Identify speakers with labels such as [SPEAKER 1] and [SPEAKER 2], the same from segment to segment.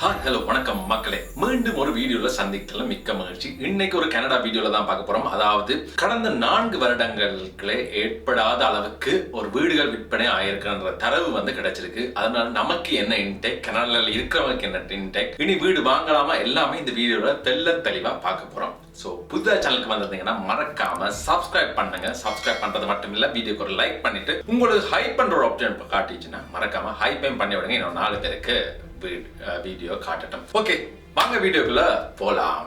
[SPEAKER 1] Hi hello வணக்கம் மக்களே. மீண்டும் ஒரு வீடியோவில் சந்திக்கல. மிக்க மகிழ்ச்சி. இன்னைக்கு ஒரு கனடா வீடியோவில் தான் பார்க்க போகிறோம் அதாவது கடந்த நான்கு வருடங்களுக்குள்ளே ஏற்படாத அளவுக்கு ஒரு வீடுகள் விற்பனை ஆயிருக்குன்ற தரவு வந்து கிடைச்சிருக்கு. அதனால நமக்கு என்ன இன்டெக் கனடாவில் இருக்கிறவங்களுக்கு என்ன இன்டெக் இனி வீடு வாங்கலாமா? எல்லாமே இந்த வீடியோவில் தெல்ல தெளிவாக பார்க்க போகிறோம் ஸோ புதுதாக சேனலுக்கு வந்திருந்தீங்கன்னா மறக்காம சப்ஸ்கிரைப் பண்ணுங்க. சப்ஸ்கிரைப் பண்றது மட்டும் இல்லை வீடியோக்கு ஒரு லைக் பண்ணிட்டு உங்களுக்கு ஹைப் பண்ணுற ஒரு ஆப்ஷன் காட்டிச்சுன்னா மறக்காம ஹைப்பையும் பண்ணி விடுங்க. இன்னும் நாலு பேருக்கு. வீடியோ காட்டட்டும். ஓகே வாங்க வீடியோக்குள்ள போலாம்.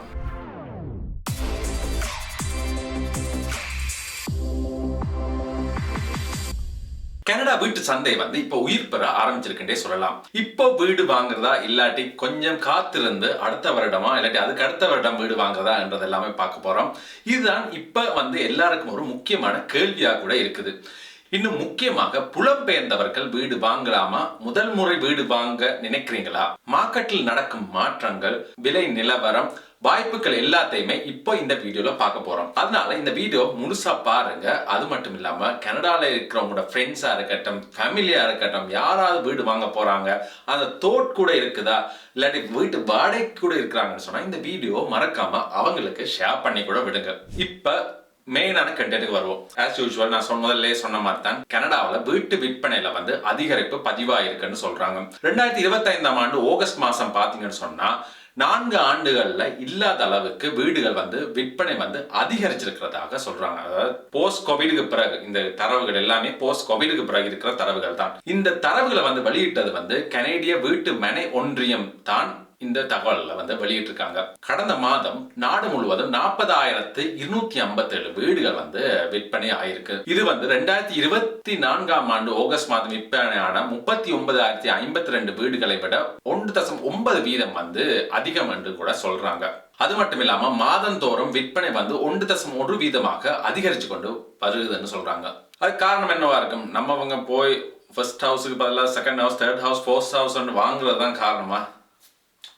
[SPEAKER 1] கனடா வீட்டு சந்தை வந்து இப்போ உயிர் பெற ஆரம்பிச்சிருக்குன்றே சொல்லலாம். இப்போ வீடு வாங்குறதா இல்லாட்டி கொஞ்சம் காத்திருந்து அடுத்த வருடமா இல்லாட்டி அதுக்கு அடுத்த வருடம் வீடு வாங்குறதா என்றது எல்லாமே பார்க்க போறோம். இதுதான் இப்ப வந்து எல்லாருக்கும் ஒரு முக்கியமான கேள்வியா கூட இருக்குது. இன்னும் முக்கியமாக புலம்பெயர்ந்தவர்கள் வீடு வாங்கலாமா? முதல் முறை வீடு வாங்க நினைக்கிறீங்களா? மார்க்கெட்டில் நடக்கும் மாற்றங்கள் விலை நிலவரம் வாய்ப்புகள் எல்லாத்தையுமே இப்போ இந்த வீடியோல பார்க்க போறோம். அதனால இந்த வீடியோ முழுசா பாருங்க. அது மட்டும் இல்லாம கனடால இருக்கிறவங்களோட ஃப்ரெண்ட்ஸா இருக்கட்டும் ஃபேமிலியா இருக்கட்டும் யாராவது வீடு வாங்க போறாங்க அந்த தோட் கூட இருக்குதா? இல்லாட்டி வீட்டு வாடகை கூட இருக்கிறாங்கன்னு சொன்னா இந்த வீடியோ மறக்காம அவங்களுக்கு ஷேர் பண்ணி கூட விடுங்க. இப்ப மெயினான கண்டென்ட்டுக்கு வருவோம். ஆஸ் யூஸ்வல் நான் சொன்ன முதல்ல சொன்ன மாதிரி தான் கனடாவில் வீட்டு விற்பனையில வந்து அதிகரிப்பு பதிவாயிருக்குன்னு சொல்றாங்க. ரெண்டாயிரத்தி இருபத்தைந்தாம் ஆண்டு ஆகஸ்ட் மாசம் பார்த்தீங்கன்னு சொன்னா நான்கு ஆண்டுகள்ல இல்லாத அளவுக்கு வீடுகள் வந்து விற்பனை வந்து அதிகரிச்சிருக்கிறதாக சொல்றாங்க. அதாவது போஸ்ட் கோவிடுக்கு பிறகு இந்த தரவுகள் எல்லாமே போஸ்ட் கோவிடுக்கு பிறகு இருக்கிற தரவுகள் தான். இந்த தரவுகளை வந்து வெளியிட்டது வந்து கனேடிய வீட்டு மனை ஒன்றியம் தான் இந்த தகவலில் வந்து வெளியிட்டிருக்காங்க. கடந்த மாதம் நாடு முழுவதும் நாற்பதாயிரத்து இருநூத்தி ஐம்பத்தி ஏழு வீடுகள் வந்து விற்பனை ஆயிருக்கு. இது வந்து ரெண்டாயிரத்தி இருபத்தி நான்காம் ஆண்டு ஆகஸ்ட் மாதம் விற்பனையான முப்பத்தி ஒன்பதாயிரத்தி ஐம்பத்தி ரெண்டு வீடுகளை விட ஒன்று தசம் ஒன்பது வீதம் வந்து அதிகம் என்று கூட சொல்றாங்க. அது மட்டும் இல்லாம மாதந்தோறும் விற்பனை வந்து ஒன்று தசம் ஒரு வீதமாக அதிகரிச்சு கொண்டு வருதுன்னு சொல்றாங்க. அது காரணம் என்னவா இருக்கும்? நம்மவங்க போய் ஃபர்ஸ்ட் ஹவுஸுக்கு பதிலாக second house third house fourth house வாங்குறது தான் காரணமா?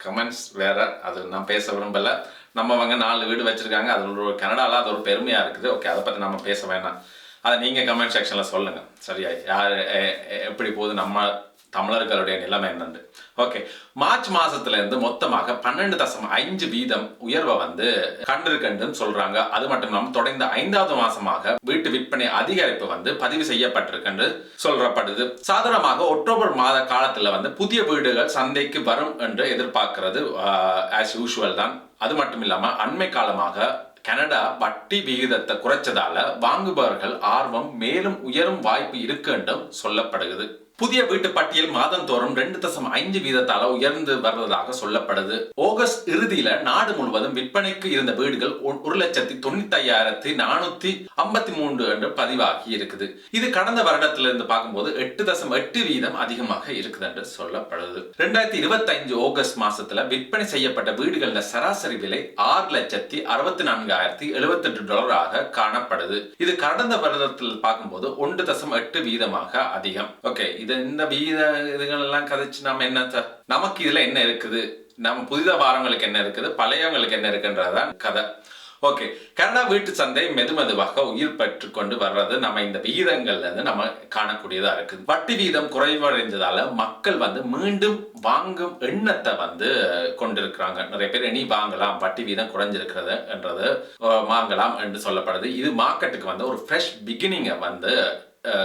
[SPEAKER 1] கமெண்ட்ஸ் வேறு அது நான் பேச விரும்பலை. நம்மவங்க நாலு வீடு வச்சுருக்காங்க அது ஒரு கனடால அது ஒரு பெருமையாக இருக்குது. ஓகே அதை பற்றி நம்ம பேச வேணாம். அதை நீங்கள் கமெண்ட் செக்ஷனில் சொல்லுங்கள் சரியா? யார் எப்படி போகுது நம்ம தமிழர்களுடைய நிலைமை என்னன்னு ஓகே மார்ச் மாசத்துல இருந்து மொத்தமாக பன்னெண்டு தசம் ஐந்து வீதம் உயர்வை வந்து கண்டிருக்குன்னு சொல்றாங்க. அது மட்டும் இல்லாமல் தொடர்ந்து ஐந்தாவது மாசமாக வீட்டு விற்பனை அதிகரிப்பு வந்து பதிவு செய்யப்பட்டிருக்குன்னு சொல்லப்படுது. சாதாரணமாக அக்டோபர் மாத காலத்துல வந்து புதிய வீடுகள் சந்தைக்கு வரும் என்று எதிர்பார்க்கிறது ஆஸ் யூஷுவல் தான். அது மட்டும் இல்லாம அண்மை காலமாக கனடா வட்டி விகிதத்தை குறைச்சதால வாங்குபவர்கள் ஆர்வம் மேலும் உயரும் வாய்ப்பு இருக்கு என்றும் சொல்லப்படுகிறது. புதிய வீட்டு பட்டியல் மாதந்தோறும் ரெண்டு தசம் ஐந்து வீதத்தால உயர்ந்து வருவதாக சொல்லப்படுது. ஆகஸ்ட் இறுதியில நாடு முழுவதும் விற்பனைக்கு இருந்த வீடுகள் ஒரு லட்சத்தி தொண்ணூத்தி ஐயாயிரத்தி நானூத்தி ஐம்பத்தி மூன்று என்று பதிவாகி இருக்குது. இது கடந்த வருடத்துல இருந்து பார்க்கும்போது எட்டு தசம் எட்டு வீதம் அதிகமாக இருக்குது என்று சொல்லப்படுது. ரெண்டாயிரத்தி இருபத்தி ஐந்து ஆகஸ்ட் மாசத்துல விற்பனை செய்யப்பட்ட வீடுகள சராசரி விலை ஆறு லட்சத்தி அறுபத்தி நான்காயிரத்தி எழுபத்தி எட்டு டாலராக காணப்படுது. இது கடந்த வருடத்தில் பார்க்கும்போது ஒன்று தசம் எட்டு வீதமாக அதிகம். ஓகே இது இந்த வீத இதுகள் எல்லாம் கதைச்சு நம்ம என்ன நமக்கு இதுல என்ன இருக்குது? நம்ம புதித வாரங்களுக்கு என்ன இருக்குது? பழையவங்களுக்கு என்ன இருக்குன்றதுதான் கதை. ஓகே கனடா வீட்டு சந்தை மெதுமெதுவாக உயிர் பெற்று கொண்டு வர்றது நம்ம இந்த விகிதங்கள்ல இருந்து நம்ம காணக்கூடியதா இருக்குது. வட்டி வீதம் குறைவடைஞ்சதால மக்கள் வந்து மீண்டும் வாங்கும் எண்ணத்தை வந்து கொண்டிருக்கிறாங்க. நிறைய பேர் இனி வாங்கலாம் வட்டி வீதம் குறைஞ்சிருக்கிறது என்றது வாங்கலாம் என்று சொல்லப்படுது. இது மார்க்கெட்டுக்கு வந்து ஒரு ஃப்ரெஷ் பிகினிங்கை வந்து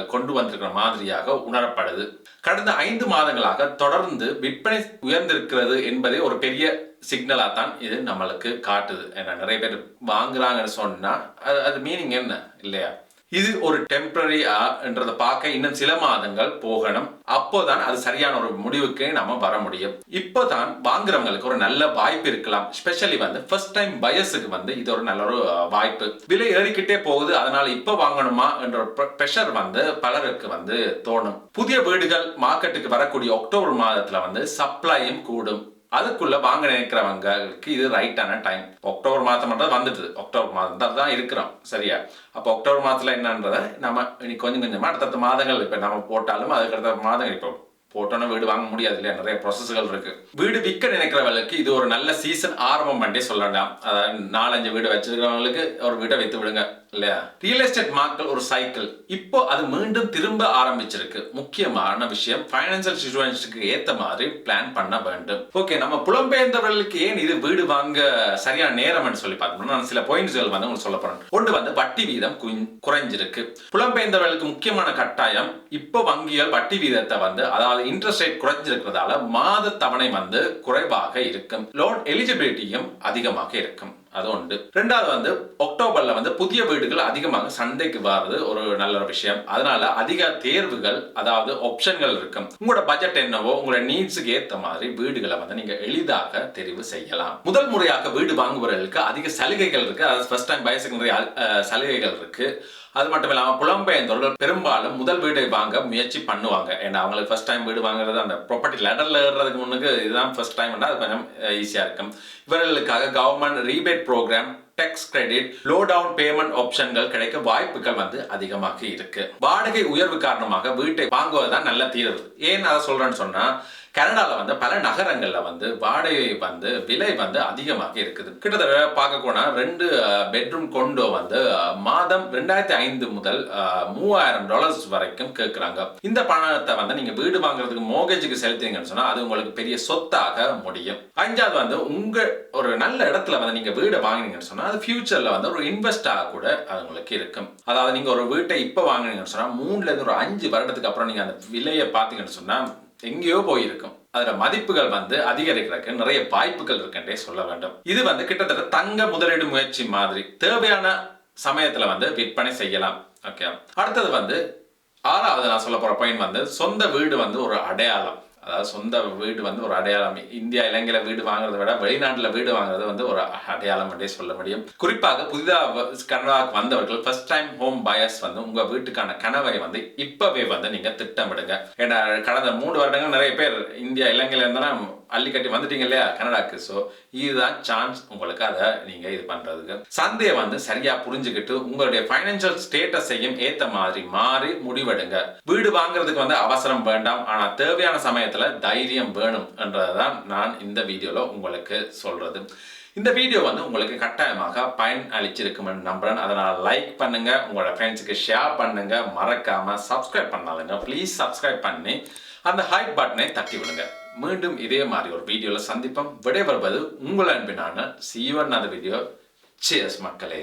[SPEAKER 1] கொண்டு வந்திருக்கிற மாதிரியாக உணரப்படுது. கடந்த ஐந்து மாதங்களாக தொடர்ந்து விற்பனை உயர்ந்திருக்கிறது என்பதே ஒரு பெரிய சிக்னலாக தான் இது நம்மளுக்கு காட்டுது. ஏன்னா நிறைய பேர் வாங்குறாங்கன்னு சொன்னால் அது அது மீனிங் என்ன? இல்லையா? இது ஒரு டெம்பரரி என்றதை பார்க்க இன்னும் சில மாதங்கள் போகணும். அப்போதான் அது சரியான ஒரு முடிவுக்கு நம்ம வர முடியும். இப்போதான் வாங்குறவங்களுக்கு ஒரு நல்ல வாய்ப்பு இருக்கலாம். ஸ்பெஷலி வந்து ஃபர்ஸ்ட் டைம் பயசுக்கு வந்து இது ஒரு நல்ல ஒரு வாய்ப்பு. விலை ஏறிக்கிட்டே போகுது. அதனால இப்ப வாங்கணுமா என்ற ப்ரெஷர் வந்து பலருக்கு வந்து தோணும். புதிய வீடுகள் மார்க்கெட்டுக்கு வரக்கூடிய அக்டோபர் மாதத்துல வந்து சப்ளையும் கூடும். அதுக்குள்ள வாங்க நினைக்கிறவங்களுக்கு இது ரைட்டான டைம் அக்டோபர் மாதம் மட்டும் வந்துட்டு அக்டோபர் மாதம் தான் தான் இருக்கிறோம். சரியா? அப்போ அக்டோபர் மாதத்தில் என்னன்றதை நம்ம இனி கொஞ்சம் கொஞ்சமாக அடுத்தடுத்த மாதங்கள் இப்போ நம்ம போட்டாலும் அதுக்கு அடுத்த மாதங்கள் இப்போ போட்டோன்னு வீடு வாங்க முடியாது இல்லையா? நிறைய ப்ராசஸ்கள் இருக்கு. வீடு விற்க நினைக்கிறவங்களுக்கு இது ஒரு நல்ல சீசன் ஆரம்பம் பண்ணி சொல்லலாம். அதாவது நாலஞ்சு வீடு வச்சிருக்கிறவங்களுக்கு ஒரு வீட்டை வித்து விடுங்க இல்லையா? ரியல் எஸ்டேட் மார்க்கெட் ஒரு சைக்கிள் இப்போ அது மீண்டும் திரும்ப ஆரம்பிச்சிருக்கு. முக்கியமான விஷயம் ஃபைனான்சியல் சுச்சுவேஷனுக்கு ஏத்த மாதிரி பிளான் பண்ண வேண்டும். ஓகே நம்ம புலம்பெயர்ந்தவர்களுக்கு ஏன் இது வீடு வாங்க சரியான நேரம்னு சொல்லி பார்த்தோம்னா நான் சில பாயிண்ட்ஸ்கள் வந்து உங்களுக்கு சொல்ல போறேன். ஒன்று வந்து வட்டி வீதம் குறைஞ்சிருக்கு. புலம்பெயர்ந்தவர்களுக்கு முக்கியமான கட்டாயம் இப்போ வங்கிகள் வட்டி வீதத்தை வந்து அதாவது இன்ட்ரெஸ்ட் ரேட் குறைஞ்சிருக்கிறதால மாத தவணை வந்து குறைவாக இருக்கும். லோன் எலிஜிபிலிட்டியும் அதிகமாக இருக்கும். அது உண்டு ரெண்டாவது வந்து அக்டோபர்ல வந்து புதிய வீடுகள் அதிகமாக சந்தைக்கு வர்றது ஒரு நல்ல ஒரு விஷயம். அதனால அதிக தேர்வுகள் அதாவது ஆப்ஷன்கள் இருக்கும். உங்களோட பட்ஜெட் என்னவோ உங்களோட நீட்ஸுக்கு ஏத்த மாதிரி வீடுகளை வந்து நீங்க எளிதாக தெரிவு செய்யலாம். முதல் முறையாக வீடு வாங்குபவர்களுக்கு அதிக சலுகைகள் இருக்கு. அதாவது ஃபர்ஸ்ட் டைம் பயசுக்கு சலுகைகள் இருக்கு. அது மட்டும் இல்லாமல் புலம்பெயர்ந்தவர்கள் பெரும்பாலும் முதல் வீடை வாங்க முயற்சி பண்ணுவாங்க. ஏன்னா அவங்களுக்கு ஃபர்ஸ்ட் டைம் வீடு வாங்குறது அந்த ப்ராப்பர்ட்டி லெடர்ல ஏறுறதுக்கு முன்னுக்கு இதுதான் ஃபர்ஸ்ட் டைம் அது கொஞ்சம் ஈஸியாக இருக்கும். இவர்களுக்காக government rebate program. Tax credit low down payment ஆப்ஷன்கள் கிடைக்க வாய்ப்புகள் வந்து அதிகமாக இருக்கு. வாடகை உயர்வு காரணமாக வீட்டை வாங்குவதுதான் நல்ல தீர்வு. ஏன் அதை சொல்றேன்னு சொன்னா கனடாவில் வந்து பல நகரங்களில் வந்து வாடகை வந்து விலை வந்து அதிகமாக இருக்குது. கிட்டத்தட்ட பார்க்க போனால் ரெண்டு பெட்ரூம் கொண்டோ வந்து மாதம் ரெண்டாயிரத்தி ஐந்து முதல் மூவாயிரம் டாலர்ஸ் வரைக்கும் கேட்குறாங்க இந்த பணத்தை வந்து நீங்கள் வீடு வாங்குறதுக்கு மோகேஜுக்கு செலுத்துறீங்கன்னு சொன்னால் அது உங்களுக்கு பெரிய சொத்தாக முடியும். அஞ்சாவது வந்து உங்கள் ஒரு நல்ல இடத்துல வந்து நீங்க வீடை சொன்னால் சொன்னா அது ஃபியூச்சரில் வந்து ஒரு இன்வெஸ்டாக கூட அது உங்களுக்கு இருக்கும். அதாவது நீங்கள் ஒரு வீட்டை இப்போ வாங்குனீங்கன்னு சொன்னால் மூணுலேருந்து ஒரு அஞ்சு வருடத்துக்கு அப்புறம் நீங்கள் அந்த விலையை பார்த்தீங்கன்னு சொன்னால் எங்கேயோ போயிருக்கும். அதில் மதிப்புகள் வந்து அதிகரிக்கிறதுக்கு நிறைய வாய்ப்புகள் இருக்குன்றே சொல்ல வேண்டும். இது வந்து கிட்டத்தட்ட தங்க முதலீடு முயற்சி மாதிரி. தேவையான சமயத்தில் வந்து விற்பனை செய்யலாம். ஓகே அடுத்தது வந்து ஆறாவது நான் சொல்ல போகிற பாயிண்ட் வந்து சொந்த வீடு வந்து ஒரு அடையாளம். அதாவது சொந்த வீடு வந்து ஒரு அடையாளம். இந்தியா இலங்கையில வீடு வாங்குறதை விட வெளிநாட்டுல வீடு வாங்குறது வந்து ஒரு அடையாளம் என்றே சொல்ல முடியும். குறிப்பாக புதிதாக கனடாவுக்கு வந்தவர்கள் ஃபர்ஸ்ட் டைம் ஹோம் பயர்ஸ் வந்து உங்க வீட்டுக்கான கனவை வந்து இப்பவே வந்து நீங்க திட்டமிடுங்க. ஏன்னா கடந்த மூணு வருடங்கள் நிறைய பேர் இந்தியா இலங்கையில இருந்தாலும் அள்ளி கட்டி வந்துட்டீங்க இல்லையா கனடாக்கு. ஸோ இதுதான் சான்ஸ் உங்களுக்கு. அதை நீங்கள் இது பண்ணுறதுக்கு சந்தையை வந்து சரியா புரிஞ்சுக்கிட்டு உங்களுடைய ஃபைனான்சியல் ஸ்டேட்டஸையும் ஏற்ற மாதிரி மாறி முடிவெடுங்க. வீடு வாங்குறதுக்கு வந்து அவசரம் வேண்டாம். ஆனால் தேவையான சமயத்துல தைரியம் வேணும் என்றதான் நான் இந்த வீடியோவில் உங்களுக்கு சொல்றது. இந்த வீடியோ வந்து உங்களுக்கு கட்டாயமாக பயன் அளிச்சிருக்கும்னு நம்புறேன். அதனால் லைக் பண்ணுங்க. உங்களோட ஃப்ரெண்ட்ஸுக்கு ஷேர் பண்ணுங்க. மறக்காம சப்ஸ்கிரைப் பண்ணாதுங்க. ப்ளீஸ் சப்ஸ்கிரைப் பண்ணி அந்த ஹைப் பட்டனை தட்டி விடுங்க மீண்டும் இதே மாதிரி ஒரு வீடியோவில் சந்திப்போம். விடைபெறுவது உங்கள் அன்பினான சீவன் அந்த வீடியோ சியர்ஸ் மக்களே.